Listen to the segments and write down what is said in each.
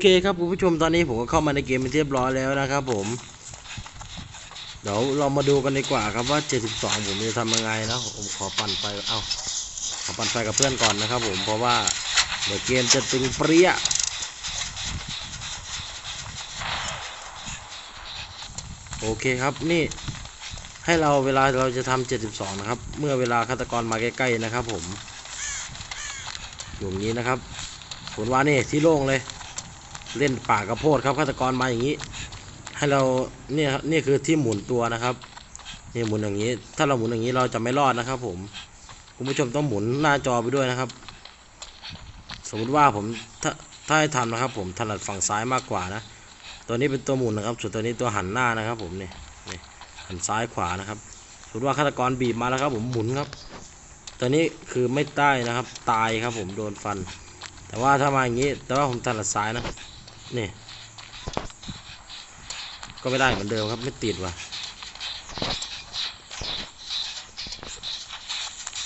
เคครับคุณผู้ชมตอนนี้ผมก็เข้ามาในเกมเปรียบร้อยแล้วนะครับผม เดี๋ยวเรามาดูกันดีกว่าครับว่า 72 ผมจะทำยังไงนะผมขอปั่นไฟเอ้าขอปั่นไฟกับเพื่อนก่อนนะครับผมเพราะว่าเดี๋ยวเกมจะตึงเปรี้ยโอเคครับนี่ให้เราเวลาเราจะทำ72 นะครับ เมื่อเวลาฆาตกรมาใกล้ๆนะครับผมอยู่อย่างนี้นะครับผลว่านี่ที่โล่งเลย เล่นป่ากระโพดครับฆาตกรมาอย่างนี้ ให้เราเนี่ยครับนี่คือที่หมุนตัวนะครับนี่หมุนอย่างนี้ ถ้าเราหมุนอย่างนี้เราจะไม่รอดนะครับ ผมคุณผู้ชมต้องหมุนหน้าจอไปด้วยนะครับ สมมุติว่าผมถ้าถ้าให้ทำนะครับ ผมถนัดฝั่งซ้ายมากกว่านะ ตัวนี้เป็นตัวหมุนนะครับ ส่วนตัวนี้ตัวหันหน้านะครับ ผมนี่นี่หันซ้ายขวานะครับสมมติว่าฆาตกรบีบมาแล้วครับ ผมหมุนครับ ตัวนี้คือไม่ได้นะครับ ตายครับ ผมโดนฟัน แต่ว่าถ้ามาอย่างนี้ แต่ว่าผมถนัดซ้ายนะ นี่ ก็ไม่ได้เหมือนเดิมครับ ไม่ติดว่ะ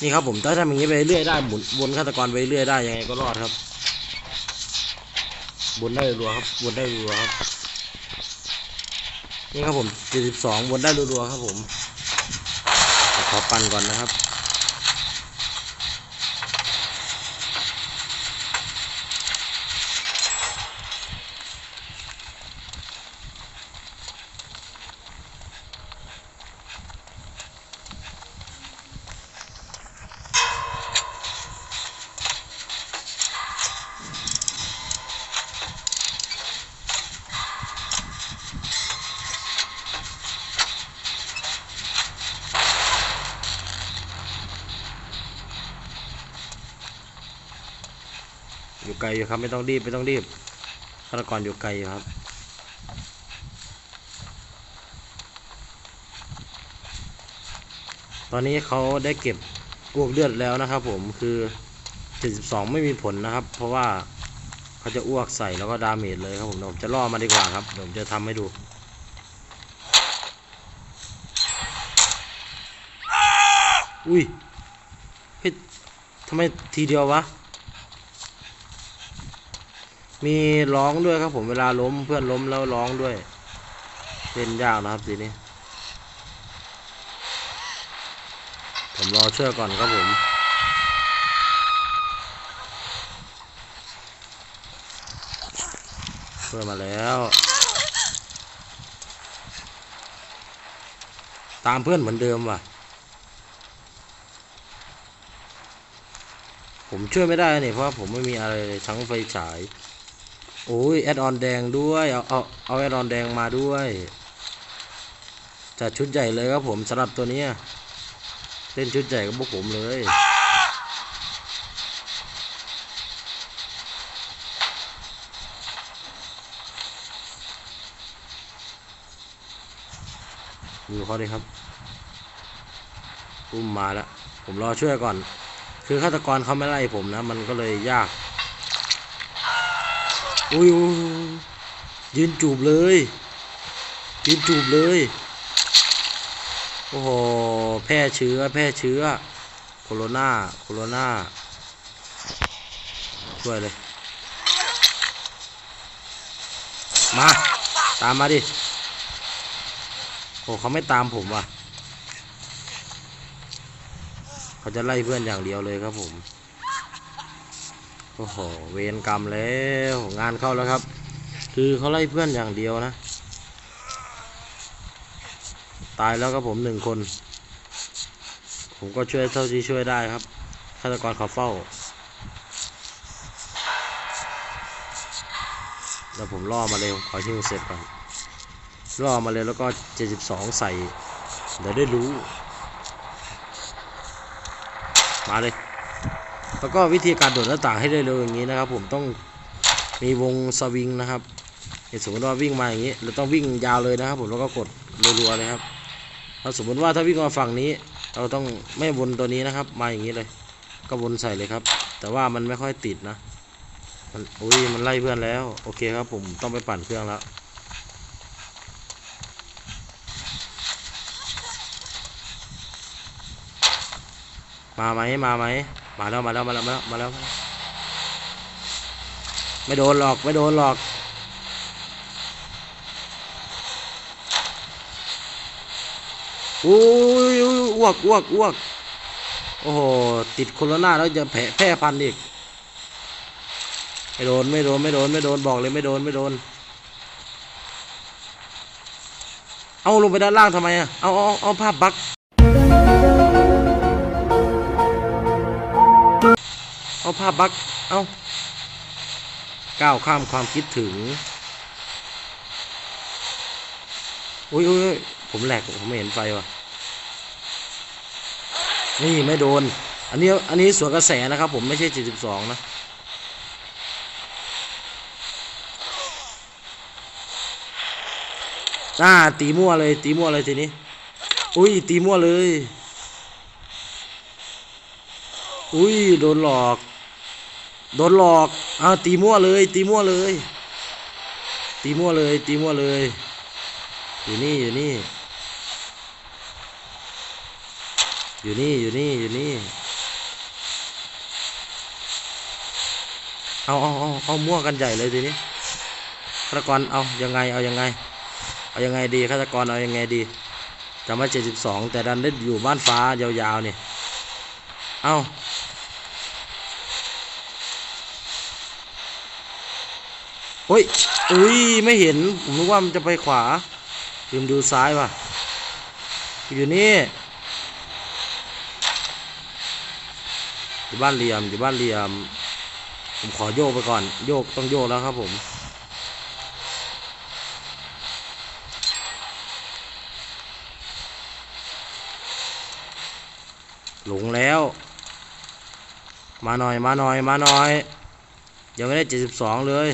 นี่ครับผมถ้าทำอย่างนี้ไปเรื่อยได้หมุนวนฆาตกรไปเรื่อยได้ยังไงก็รอดครับวนได้รัวครับวนได้รัวครับ นี่ครับผม 72วนได้รัวครับผมขอปั่นก่อนนะครับ ไกลอยู่ครับ ไม่ต้องรีบไม่ต้องรีบฆาตกรอยู่ไกลอยู่ครับตอนนี้เขาได้เก็บอ้วกเลือดแล้วนะครับ ผมคือ 72 ไม่มีผลนะครับ เพราะว่าเขาจะอ้วกใส่แล้วก็ดาเมจเลยครับผมเดี๋ยวผมจะล่อมาดีกว่าครับเดี๋ยวผมจะทำให้ดูอุ้ยเฮ้ยทำไมทีเดียววะ มีร้องด้วยครับผมเวลาล้มเพื่อนล้มแล้วร้องด้วยเล่นยากนะครับทีนี้ ผมรอช่วยก่อนครับผมช่วยมาแล้ว ตามเพื่อนเหมือนเดิมว่ะ ผมช่วยไม่ได้เนี่ยเพราะผมไม่มีอะไรทั้งไฟฉาย โอ้ยแอดออนแดงด้วยเอาเอาเอาแอดออนแดงมาด้วยจัดชุดใหญ่เลยครับผมสำหรับตัวเนี้ยเล่นชุดใหญ่กับพวกผมเลยดูเขาดิครับอุ้มมาแล้วผมรอช่วยก่อน คือฆาตกรเขาไม่ไล่ผมนะ มันก็เลยยาก อุ้ยอุ้ยยยืนจูบเลย ยืนจูบเลย โอ้โห แพร่เชื้อ แพร่เชื้อ โคโรนาโคโรนาช่วยเลย มา ตามมาดิ โอ้เขาไม่ตามผมว่ะ เขาจะไล่เพื่อนอย่างเดียวเลยครับผม โอ้โห เวรกรรมแล้ว งานเข้าแล้วครับ คือเขาไล่เพื่อนอย่างเดียวนะ ตายแล้วครับผมหนึ่งคน ผมก็ช่วยเท่าที่ช่วยได้ครับฆาตกรเขาเฝ้า แล้วผมล่อมาเลยขอชิงเสร็จก่อน ล่อมาเลยแล้วก็ 72 ใส่ เดี๋ยวได้รู้ มาเลย แล้วก็วิธีการโดดหน้าต่างให้ได้เร็วอย่างนี้นะครับ ผมต้องมีวงสวิงนะครับอย่าสมมติว่าวิ่งมาอย่างนี้ เราต้องวิ่งยาวเลยนะครับ ผมแล้วก็กดรัวๆเลยครับถ้าสมมติว่าถ้าวิ่งมาฝั่งนี้ เราต้องไม่วนตัวนี้นะครับ มาอย่างนี้เลย ก็วนใส่เลยครับ แต่ว่ามันไม่ค่อยติดนะมันอุ้ยมันไล่เพื่อนแล้ว โอเคครับ ผมต้องไปปั่นเครื่องแล้วมาไหมมาไหม มาแล้วมาแล้วมาแล้วมาแล้วมาแล้ว ไม่โดนหรอกไม่โดนหรอกอุ้ยอุ้ยอ้วกอ้วกอ้วก โอ้โห ติดโคโรนาแล้วจะแผลแพร่พันธุ์อีก ไม่โดนไม่โดนไม่โดนไม่โดนบอกเลยไม่โดนไม่โดน เอาลงไปด้านล่างทำไมอะเอาเอาเอาภาพบัก ภาพบักเอาก้าวข้ามความคิดถึงอุ้ยอุ้ยอุ้ยผมแหลกผมไม่เห็นไฟว่ะนี่ไม่โดน อันนี้อันนี้สวนกระแสนะครับ ผมไม่ใช่ 72 นะอ่าตีมั่วเลย ตีมั่วเลยทีนี้ อุ้ยตีมั่วเลย อุ้ยโดนหลอก โดนหลอกอ้าวตีมั่วเลย ตีมั่วเลย ตีมั่วเลย ตีมั่วเลย อยู่นี่ อยู่นี่ อยู่นี่ อยู่นี่ อยู่นี่ เอาเอาเอาเอามั่วกันใหญ่เลยทีนี้ฆาตกร เอายังไง เอายังไง เอายังไงดีฆาตกร เอายังไงดีจำว่าเจ็ดสิบสองแต่ดันได้อยู่บ้านฟ้ายาวๆเนี่ยเอา โอ้ยอุ้ย ไม่เห็น ผมนึกว่ามันจะไปขวาลืมดูซ้ายว่ะ อยู่นี่ อยู่บ้านเหลี่ยม อยู่บ้านเหลี่ยม ผมขอโยกไปก่อน โยกต้องโยกแล้วครับผม หลงแล้ว มาหน่อย มาหน่อย มาหน่อย ยังไม่ได้เจ็ดสิบสองเลย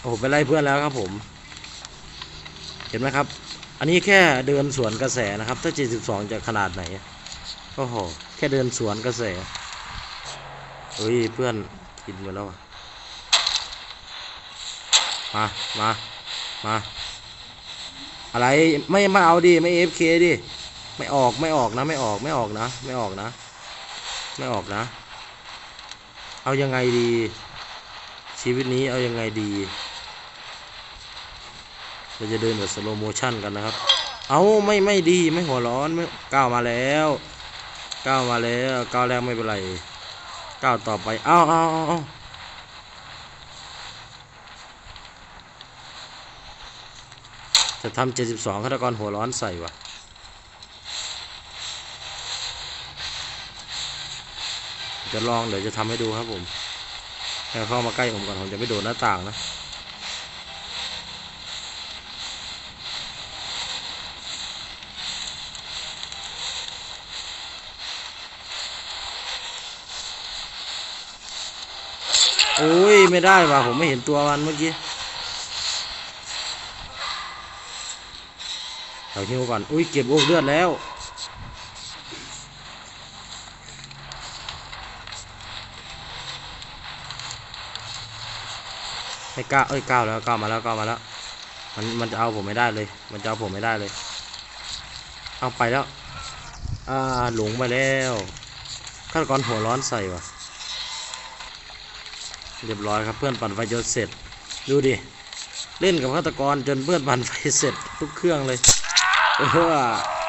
โอ้โหไปไล่เพื่อนแล้วครับผม เห็นไหมครับ อันนี้แค่เดินสวนกระแสนะครับ ถ้า 72 จะขนาดไหนโอ้โหแค่เดินสวนกระแสเฮ้ยเพื่อนกินไปแล้วอะมามามาอะไรไม่มาเอาดิไม่เอฟเคดิไม่ออกไม่ออกนะ ไม่ออกไม่ออกนะ ไม่ออกนะ ไม่ออกนะ เอายังไงดี ชีวิตนี้เอายังไงดี เราจะเดินแบบสโลโมชั่นกันนะครับ เอาไม่ไม่ดีไม่หัวร้อนไม่ก้าวมาแล้วก้าวมาแล้วก้าวแรกไม่เป็นไรก้าวต่อไปเอาเอาเอาเอาจะทำเจ็ดสิบสองฆาตกรหัวร้อนใส่วะจะลองเดี๋ยวจะทำให้ดูครับผมให้เข้ามาใกล้ผมก่อนผมจะไม่โดดหน้าต่างนะ โอ้ย ไม่ได้ว่ะผมไม่เห็นตัวมันเมื่อกี้เอาหิวก่อน อุ้ย เก็บโอกเลือดแล้ว ให้ก้าวเอ้ยก้าวแล้วก้าวมาแล้วก้าวมาแล้ว มัน มันจะเอาผมไม่ได้เลย มันจะเอาผมไม่ได้เลย เอาไปแล้ว อ่า หลงไปแล้วฆาตกรหัวร้อนใส่ว่ะ เรียบร้อยครับเพื่อนปั่นไฟจนเสร็จ ดูดิ เล่นกับฆาตกรจนเพื่อนปั่นไฟเสร็จทุกเครื่องเลยเออ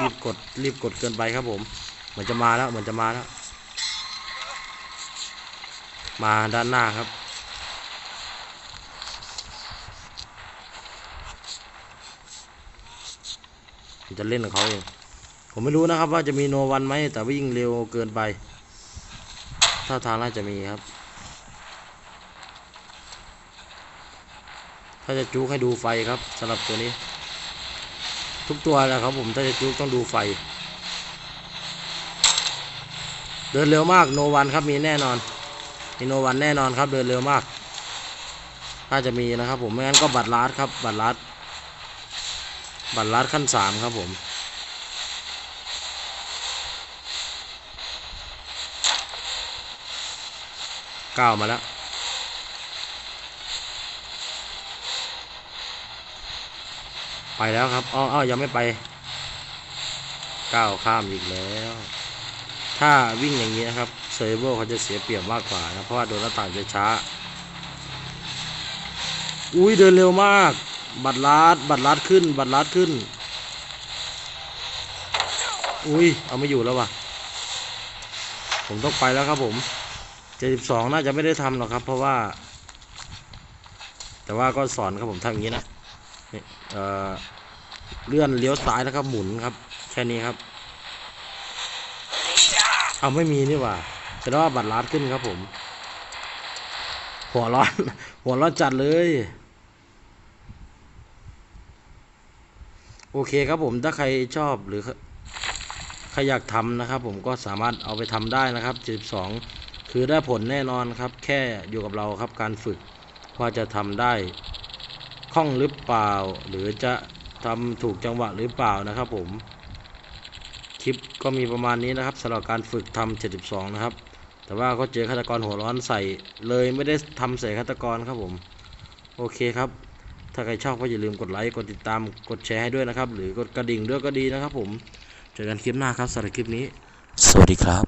รีบกดรีบกดเกินไปครับผมเหมือนจะมาแล้วเหมือนจะมาแล้ว มาด้านหน้าครับผมจะเล่นกับเขาเองผมไม่รู้นะครับว่าจะมีโนวันไหมแต่วิ่งเร็วเกินไป ถ้าทางน่าจะมีครับ ถ้าจะจุกให้ดูไฟครับสำหรับตัวนี้ ทุกตัวนะครับผมถ้าจะจุกต้องดูไฟ เดินเร็วมากโนวันครับมีแน่นอนมีโนวันแน่นอนครับเดินเร็วมาก น่าจะมีนะครับผมไม่งั้นก็บัตรลัดครับบัตรลัดบัตรลัดขั้นสามครับผมก้าวมาแล้ว ไปแล้วครับอ้ออ้อยังไม่ไปก้าวข้ามอีกแล้ว ถ้าวิ่งอย่างนี้นะครับเซอร์โบเขาจะเสียเปรียบมากกว่านะเพราะว่าโดนหน้าต่างจะช้า อุ้ยเดินเร็วมาก บัตรลัดบัตรลัดขึ้น บัตรลัดขึ้น อุ้ยเอาไม่อยู่แล้ววะผมต้องไปแล้วครับผมเจ็ดสิบสองน่าจะไม่ได้ทำหรอกครับ เพราะว่า แต่ว่าก็สอนครับผมทำอย่างนี้นะ เลื่อนเลี้ยวซ้ายแล้วครับหมุนครับ แค่นี้ครับ เอาไม่มีนี่ว่าแสดงว่าบัตรลัดขึ้นครับผม หัวร้อน หัวร้อนจัดเลย โอเคครับผมถ้าใครชอบหรือใครอยากทำนะครับ ผมก็สามารถเอาไปทำได้นะครับ 72 คือได้ผลแน่นอนครับ แค่อยู่กับเราครับการฝึกว่าจะทำได้ คล่องหรือเปล่า หรือจะทำถูกจังหวะหรือเปล่านะครับผม คลิปก็มีประมาณนี้นะครับสำหรับการฝึกทำ72 นะครับ แต่ว่าก็เจอฆาตกรหัวร้อนใส่เลยไม่ได้ทำใส่ฆาตกรครับผม โอเคครับ ถ้าใครชอบก็อย่าลืมกดไลค์ กดติดตาม กดแชร์ให้ด้วยนะครับ หรือ กดกระดิ่งด้วยก็ดีนะครับผม เจอกันคลิปหน้าครับสำหรับคลิปนี้ สวัสดีครับ